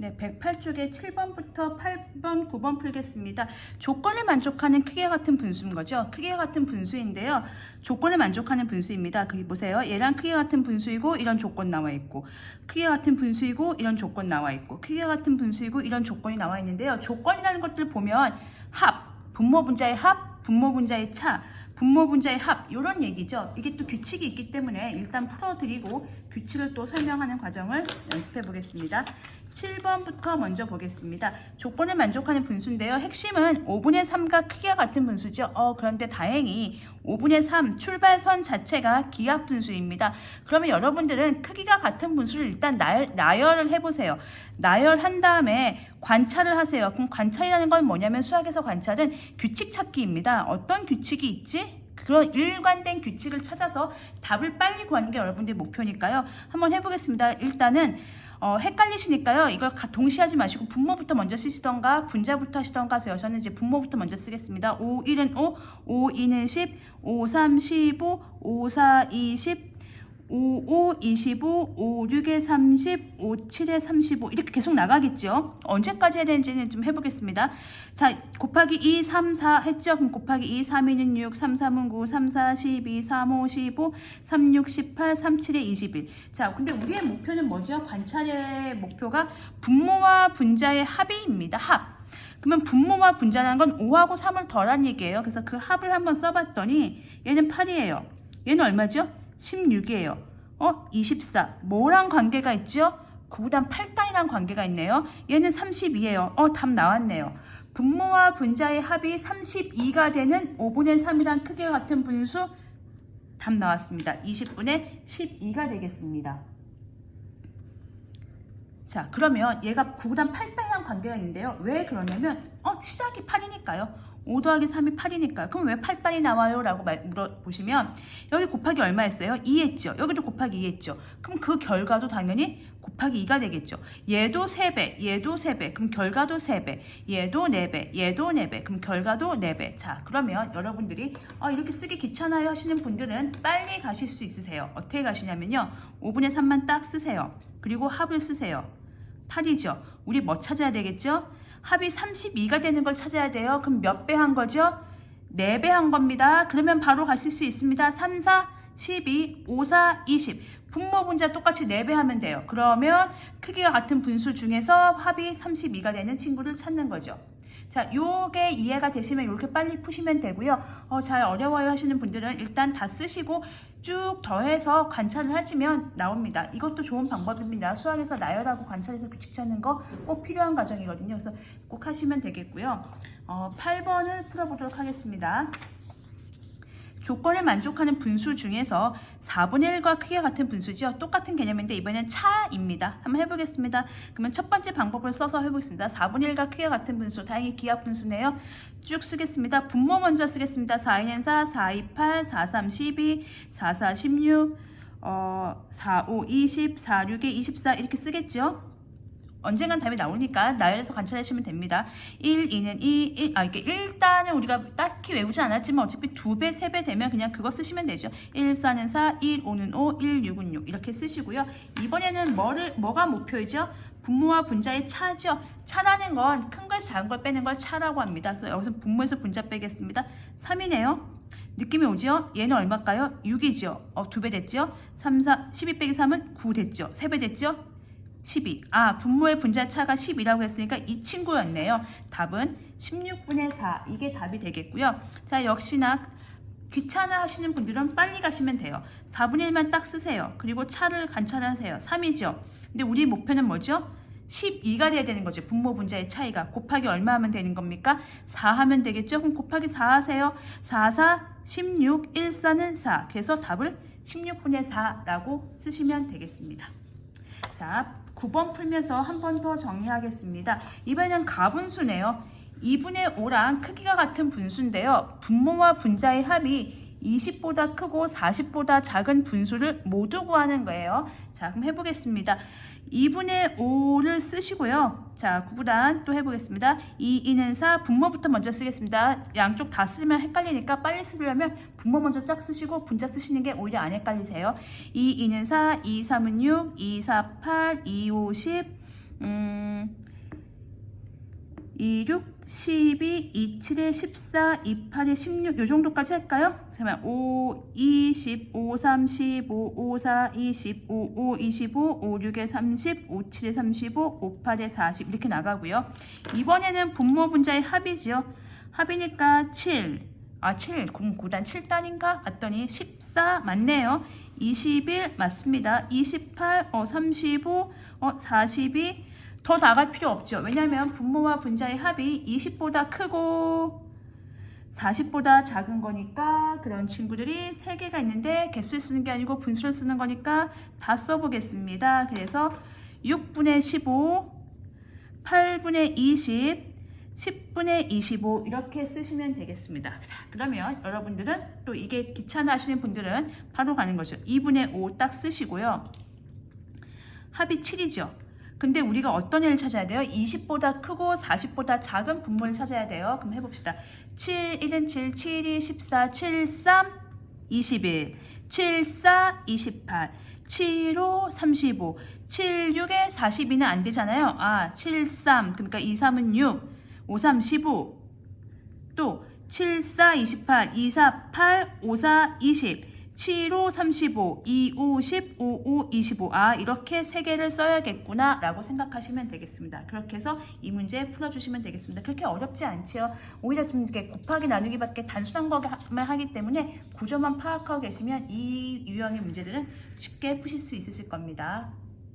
네, 108쪽에 7번부터 8번, 9번 풀겠습니다. 조건을 만족하는 크기와 같은 분수인 거죠. 크기와 같은 분수인데요. 조건을 만족하는 분수입니다. 거기 보세요. 얘랑 크기와 같은 분수이고 이런 조건 나와 있고 크기와 같은 분수이고 이런 조건 나와 있고 크기와 같은 분수이고 이런 조건이 나와 있는데요. 조건이라는 것들 보면 합, 분모 분자의 합, 분모 분자의 차, 분모 분자의 합 이런 얘기죠. 이게 또 규칙이 있기 때문에 일단 풀어드리고 규칙을 또 설명하는 과정을 연습해 보겠습니다. 7번부터 먼저 보겠습니다. 조건을 만족하는 분수인데요. 핵심은 5분의 3과 크기가 같은 분수죠. 어, 그런데 다행히 5분의 3 출발선 자체가 기하 분수입니다. 그러면 여러분들은 크기가 같은 분수를 일단 나열, 나열을 해보세요. 나열한 다음에 관찰을 하세요. 그럼 관찰이라는 건 뭐냐면 수학에서 관찰은 규칙 찾기입니다. 어떤 규칙이 있지? 그런 일관된 규칙을 찾아서 답을 빨리 구하는 게 여러분들의 목표니까요. 한번 해보겠습니다. 일단은 어, 헷갈리시니까요. 이걸 가- 동시에 하지 마시고 분모부터 먼저 쓰시던가 분자부터 하시던가 하세요. 저는 이제 분모부터 먼저 쓰겠습니다. 5, 1은 5, 5, 2는 10, 5, 3, 15, 5, 4, 20, 5, 5, 25, 5, 6에 30, 5, 7에 35 이렇게 계속 나가겠죠. 언제까지 해야 되는지는 좀 해보겠습니다. 자, 곱하기 2, 3, 4 했죠. 그럼 곱하기 2, 3, 2는 6, 3, 3은 9, 3, 4, 12, 3, 5, 15, 3, 6, 18, 3, 7에 21. 자, 근데 우리의 목표는 뭐죠? 관찰의 목표가 분모와 분자의 합의입니다. 합. 그러면 분모와 분자라는 건 5하고 3을 더한 얘기예요. 그래서 그 합을 한번 써봤더니 얘는 8이에요. 얘는 얼마죠? 16이에요. 어? 24. 뭐랑 관계가 있죠? 9단 8단이랑 관계가 있네요. 얘는 32예요. 어, 답 나왔네요. 분모와 분자의 합이 32가 되는 5분의 3이란 크기가 같은 분수 답 나왔습니다. 20분의 12가 되겠습니다. 자, 그러면 얘가 9단 8단이랑 관계가 있는데요. 왜 그러냐면 어, 시작이 8이니까요. 5 더하기 3이 8이니까요. 그럼 왜 8단이 나와요? 라고 말- 물어보시면 여기 곱하기 얼마 했어요? 2 했죠. 여기도 곱하기 2 했죠. 그럼 그 결과도 당연히 곱하기 2가 되겠죠. 얘도 3배, 얘도 3배, 그럼 결과도 3배, 얘도 4배, 얘도 4배, 그럼 결과도 4배. 자, 그러면 여러분들이 아, 이렇게 쓰기 귀찮아요 하시는 분들은 빨리 가실 수 있으세요. 어떻게 가시냐면요. 5분의 3만 딱 쓰세요. 그리고 합을 쓰세요. 8이죠. 우리 뭐 찾아야 되겠죠? 합이 32가 되는 걸 찾아야 돼요. 그럼 몇 배 한 거죠? 4배 한 겁니다. 그러면 바로 가실 수 있습니다. 3, 4, 12, 5, 4, 20. 분모 분자 똑같이 4배 하면 돼요. 그러면 크기가 같은 분수 중에서 합이 32가 되는 친구를 찾는 거죠. 자, 요게 이해가 되시면 이렇게 빨리 푸시면 되고요. 어, 잘 어려워요 하시는 분들은 일단 다 쓰시고 쭉 더해서 관찰을 하시면 나옵니다. 이것도 좋은 방법입니다. 수학에서 나열하고 관찰해서 규칙 찾는 거 꼭 필요한 과정이거든요. 그래서 꼭 하시면 되겠고요. 어, 8번을 풀어보도록 하겠습니다. 조건을 만족하는 분수 중에서 4분의 1과 크기가 같은 분수죠. 똑같은 개념인데 이번엔 차입니다. 한번 해보겠습니다. 그러면 첫 번째 방법을 써서 해보겠습니다. 4분의 1과 크기가 같은 분수, 다행히 기하 분수네요. 쭉 쓰겠습니다. 분모 먼저 쓰겠습니다. 4, 2는 4, 4, 2, 8, 4, 3, 12, 4, 4, 16, 어, 4, 5, 20, 4, 6에 24 이렇게 쓰겠죠. 언젠간 답이 나오니까 나열해서 관찰하시면 됩니다. 1, 2는 2, 1, 아, 이게 일단은 우리가 딱히 외우지 않았지만 어차피 두 배, 세 배 되면 그냥 그거 쓰시면 되죠. 1, 4는 4, 1, 5는 5, 1, 6은 6 이렇게 쓰시고요. 이번에는 뭐를, 뭐가 목표이죠? 분모와 분자의 차죠. 차라는 건 큰 걸 작은 걸 빼는 걸 차라고 합니다. 그래서 여기서 분모에서 분자 빼겠습니다. 3이네요. 느낌이 오죠? 얘는 얼마일까요? 6이죠. 어, 두 배 됐죠? 3, 4, 12 빼기 3은 9 됐죠? 3배 됐죠? 12. 아, 분모의 분자 차가 10이라고 했으니까 이 친구였네요. 답은 16분의 4. 이게 답이 되겠고요. 자, 역시나 귀찮아 하시는 분들은 빨리 가시면 돼요. 4분의 1만 딱 쓰세요. 그리고 차를 관찰하세요. 3이죠. 근데 우리 목표는 뭐죠? 12가 돼야 되는 거죠. 분모 분자의 차이가. 곱하기 얼마 하면 되는 겁니까? 4 하면 되겠죠? 그럼 곱하기 4 하세요. 4, 4, 16, 1, 4는 4. 그래서 답을 16분의 4라고 쓰시면 되겠습니다. 자, 9번 풀면서 한 번 더 정리하겠습니다. 이번에는 가분수네요. 2분의 5랑 크기가 같은 분수인데요. 분모와 분자의 합이 20보다 크고 40보다 작은 분수를 모두 구하는 거예요. 자, 그럼 해보겠습니다. 2분의 5를 쓰시고요. 자, 9구단 또 해보겠습니다. 2, 2는 4, 분모부터 먼저 쓰겠습니다. 양쪽 다 쓰면 헷갈리니까 빨리 쓰려면 분모 먼저 쫙 쓰시고 분자 쓰시는 게 오히려 안 헷갈리세요. 2, 2는 4, 2, 3은 6, 2, 4, 8, 2, 5, 10, 음, 26, 12, 27에 14, 28에 16, 요 정도까지 할까요? 잠깐만, 5, 20, 5, 3, 15, 5, 4, 20, 5, 5, 25, 5, 6에 30, 5, 7에 35, 5, 8에 40 이렇게 나가고요. 이번에는 분모 분자의 합이죠. 합이니까 7, 아 7, 9, 9단 7단인가? 봤더니 14 맞네요. 21 맞습니다. 28, 어, 35, 어, 42, 더 나갈 필요 없죠. 왜냐하면 분모와 분자의 합이 20보다 크고 40보다 작은 거니까 그런 친구들이 3개가 있는데 개수를 쓰는 게 아니고 분수를 쓰는 거니까 다 써보겠습니다. 그래서 6분의 15, 8분의 20, 10분의 25 이렇게 쓰시면 되겠습니다. 자, 그러면 여러분들은 또 이게 귀찮아 하시는 분들은 바로 가는 거죠. 2분의 5 딱 쓰시고요. 합이 7이죠. 근데 우리가 어떤 애를 찾아야 돼요? 20보다 크고 40보다 작은 분모를 찾아야 돼요. 그럼 해봅시다. 7, 1은 7, 7이 14, 7, 3, 21, 7, 4, 28, 7, 5, 35, 7, 6에 42는 안 되잖아요. 아, 7, 3, 그러니까 2, 3은 6, 5, 3, 15, 또 7, 4, 28, 2, 4, 8, 5, 4, 20, 7, 5, 35, 2, 5, 10, 5, 5, 25. 아, 이렇게 세 개를 써야겠구나 라고 생각하시면 되겠습니다. 그렇게 해서 이 문제 풀어주시면 되겠습니다. 그렇게 어렵지 않지요. 오히려 좀 이렇게 곱하기 나누기밖에 단순한 것만 하기 때문에 구조만 파악하고 계시면 이 유형의 문제들은 쉽게 푸실 수 있으실 겁니다.